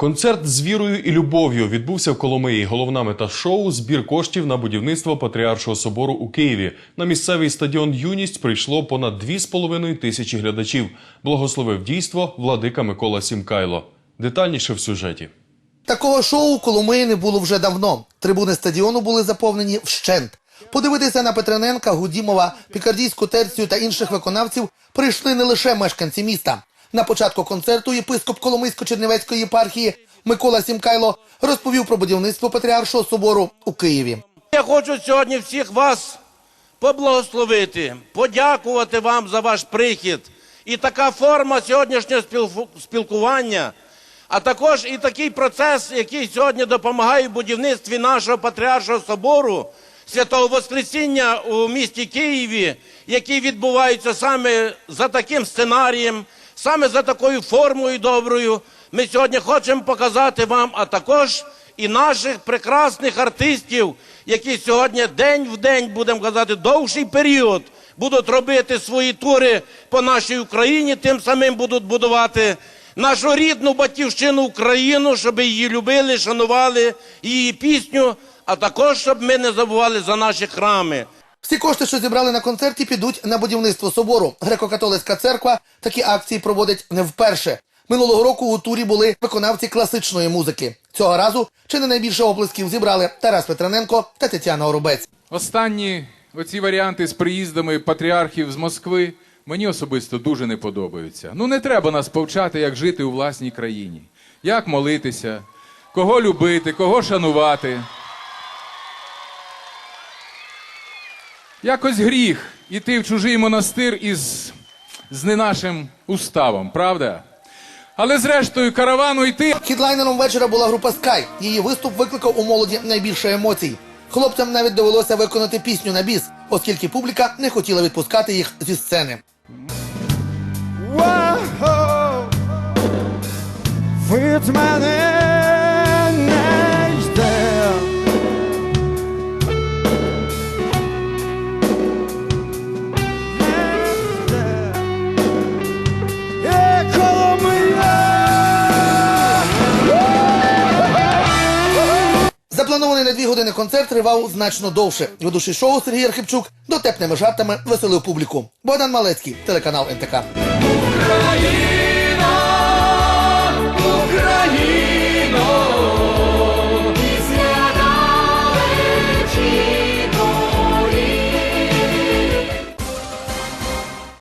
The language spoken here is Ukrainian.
Концерт з вірою і любов'ю відбувся в Коломиї. Головна мета шоу збір коштів на будівництво Патріаршого собору у Києві. На місцевий стадіон Юність прийшло понад 2,5 тисячі глядачів. Благословив дійство владика Микола Сімкайло. Детальніше в сюжеті. Такого шоу у Коломиї не було вже давно. Трибуни стадіону були заповнені вщент. Подивитися на Петрененка, Гудімова, Пікардійську терцію та інших виконавців прийшли не лише мешканці міста. На початку концерту єпископ Коломийсько-Чернівецької єпархії Микола Сімкайло розповів про будівництво Патріаршого собору у Києві. Я хочу сьогодні всіх вас поблагословити, подякувати вам за ваш прихід. І така форма сьогоднішнього спілкування, а також і такий процес, який сьогодні допомагає в будівництві нашого Патріаршого собору Святого Воскресіння у місті Києві, який відбувається саме за таким сценарієм, саме за такою формою доброю. Ми сьогодні хочемо показати вам, а також і наших прекрасних артистів, які сьогодні день в день, будемо казати, довший період будуть робити свої тури по нашій Україні, тим самим будуть будувати нашу рідну батьківщину Україну, щоб її любили, шанували її пісню, а також щоб ми не забували за наші храми. Всі кошти, що зібрали на концерті, підуть на будівництво собору. Греко-католицька церква такі акції проводить не вперше. Минулого року у турі були виконавці класичної музики. Цього разу чи не найбільше оплесків зібрали Тарас Петрененко та Тетяна Оробець. Останні оці варіанти з приїздами патріархів з Москви мені особисто дуже не подобаються. Ну не треба нас повчати, як жити у власній країні, як молитися, кого любити, кого шанувати. Якось гріх іти в чужий монастир із з не нашим уставом, правда? Але зрештою каравану йти Хідлайнером вечора була група Sky. Її виступ викликав у молоді найбільше емоцій. Хлопцям навіть довелося виконати пісню на біс, оскільки публіка не хотіла відпускати їх зі сцени. Від мене Запланований на дві години концерт тривав значно довше. Ведучий шоу Сергій Архипчук дотепними жартами веселив публіку. Богдан Малецький, телеканал НТК.